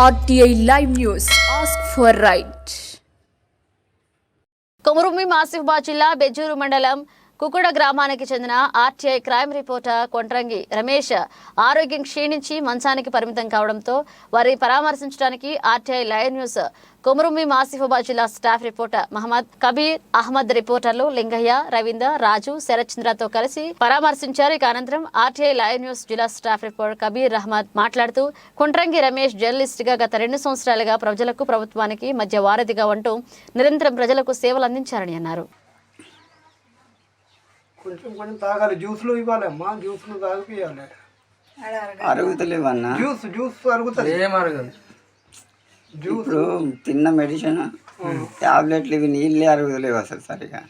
RTI live news ask for right కొమురుమి మాసిఫాబాద్ జిల్లా బెజ్జూరు మండలం కుకుడ గ్రామానికి చెందిన RTI crime reporter Kondrangi Ramesh ఆరోగ్యం క్షీణించి మంచానికి పరిమితం కావడంతో వారి పరామర్శించడానికి ఆర్టీఐ లయన్ న్యూస్ కొమురుమి మాసిఫాబాద్ జిల్లా స్టాఫ్ రిపోర్టర్ మహమ్మద్ కబీర్ అహ్మద్ రిపోర్టర్లు లింగయ్య రవీందర్ రాజు శరత్చంద్రతో కలిసి పరామర్శించారు. ఇక అనంతరం ఆర్టీఐ లయన్ న్యూస్ జిల్లా స్టాఫ్ రిపోర్టర్ కబీర్ అహ్మద్ మాట్లాడుతూ కుండ్రంగి రమేష్ జర్నలిస్ట్గా గత రెండు సంవత్సరాలుగా ప్రజలకు ప్రభుత్వానికి మధ్య వారధిగా ఉంటూ నిరంతరం ప్రజలకు సేవలు అందించారని అన్నారు. కొంచెం కొంచెం తాగాలి. జ్యూస్లు ఇవ్వాలి అమ్మా జ్యూస్లు తాగిపియాలి అరుగుతలేవన్నా? జ్యూస్ జ్యూస్ అరుగుతుంది. జ్యూస్ ఇప్పుడు తిన్న మెడిసిన్ టాబ్లెట్లు ఇవి నీళ్ళే అరుగుతలేవు అసలు సరిగా.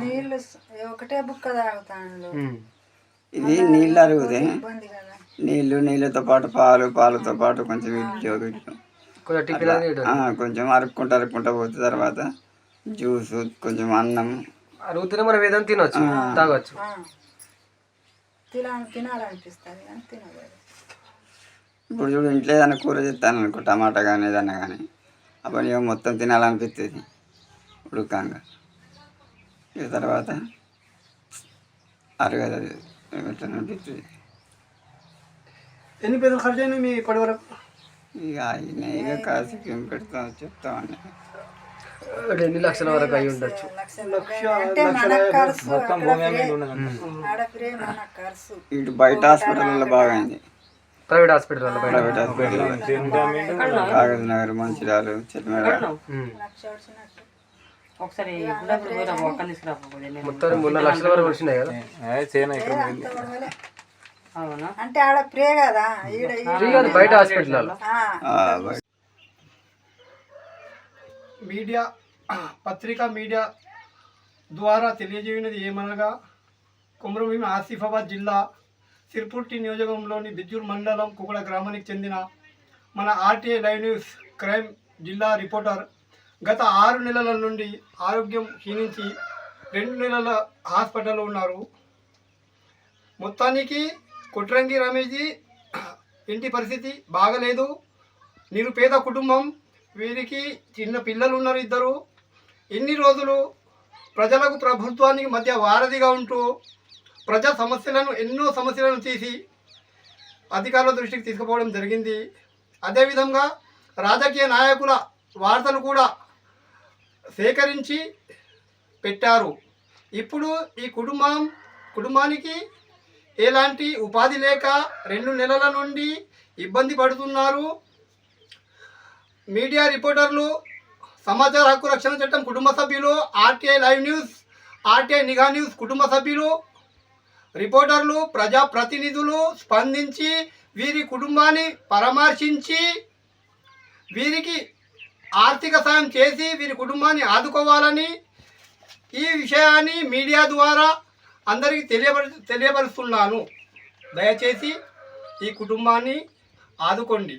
నీళ్ళు ఒకటే బుక్క తాగుతాను ఇవి నీళ్ళు అరుగుతాయి నీళ్ళు నీళ్ళతో పాటు పాలు పాలతో పాటు కొంచెం ఇడ్లీ కొంచెం అరుక్కుంటూ అరుక్కుంటూ పోతే తర్వాత జ్యూస్ కొంచెం అన్నం అరుగుతూనే మనం ఏదైనా తినొచ్చు తాగొచ్చు. ఆ. తినా తినాలనిపిస్తుంది కానీ తినలేదు ఇప్పుడు చూడు ఇంట్లో ఏదైనా కూర చేస్తాను అనుకో టమాటా కానీ ఏదన్నా కానీ అప్పుడు ఏమో మొత్తం తినాలనిపిస్తుంది. ఉడకంగా ఇక తర్వాత అరగదు ఎట్లా అనిపిస్తుంది ఎన్ని పేదలు ఖర్చు అయినాయి మీ ఇప్పటి వరకు? ఇక అయినా ఇక కాసి ఏం పెడతాం చెప్తామని ఎన్ని లక్షల వరకు అయి ఉండొచ్చు. ఇటు బయట హాస్పిటల్లో బాగా అయింది. ప్రైవేట్ హాస్పిటల్ బయట ప్రైవేట్ హాస్పిటల్ కాగజ్ నగర్ మంచిర్యాలు మొత్తం మూడు లక్షల వరకు వచ్చినాయి కదా. అంటే ఆడ ఫ్రీ కదా బయట హాస్పిటల్ మీడియా పత్రికా మీడియా ద్వారా తెలియజేయనది ఏమనగా కుమ్రభీం ఆసిఫాబాద్ జిల్లా సిర్పుర్టి నియోజకంలోని బిజ్జూర్ మండలం కుకుడ గ్రామానికి చెందిన మన ఆర్టీఏ లైవ్ న్యూస్ క్రైమ్ జిల్లా రిపోర్టర్ గత ఆరు నెలల నుండి ఆరోగ్యం క్షీణించి రెండు నెలల హాస్పిటల్లో ఉన్నారు. మొత్తానికి కుట్రంగి రమేష్జీ ఇంటి పరిస్థితి బాగలేదు. నిరుపేద కుటుంబం వీరికి చిన్న పిల్లలు ఉన్నారు ఇద్దరు. ఎన్ని రోజులు ప్రజలకు ప్రభుత్వానికి మధ్య వారధిగా ఉంటూ ప్రజా సమస్యలను ఎన్నో సమస్యలను తీసి అధికారుల దృష్టికి తీసుకుపోవడం జరిగింది. అదేవిధంగా రాజకీయ నాయకుల వార్తలు కూడా సేకరించి పెట్టారు. ఇప్పుడు ఈ కుటుంబం కుటుంబానికి ఎలాంటి ఉపాధి లేక రెండు నెలల నుండి ఇబ్బంది పడుతున్నారు. మీడియా రిపోర్టర్లు సమాచార హక్కు రక్షణ చట్టం కుటుంబ సభ్యులు RTI live news RTI Nigha news కుటుంబ సభ్యులు రిపోర్టర్లు ప్రజా ప్రతినిధులు స్పందించి వీరి కుటుంబాన్ని పరామర్శించి వీరికి ఆర్థిక సాయం చేసి వీరి కుటుంబాన్ని ఆదుకోవాలని ఈ విషయాన్ని మీడియా ద్వారా అందరికీ తెలియపరు తెలియపరుస్తున్నాను. దయచేసి ఈ కుటుంబాన్ని ఆదుకోండి.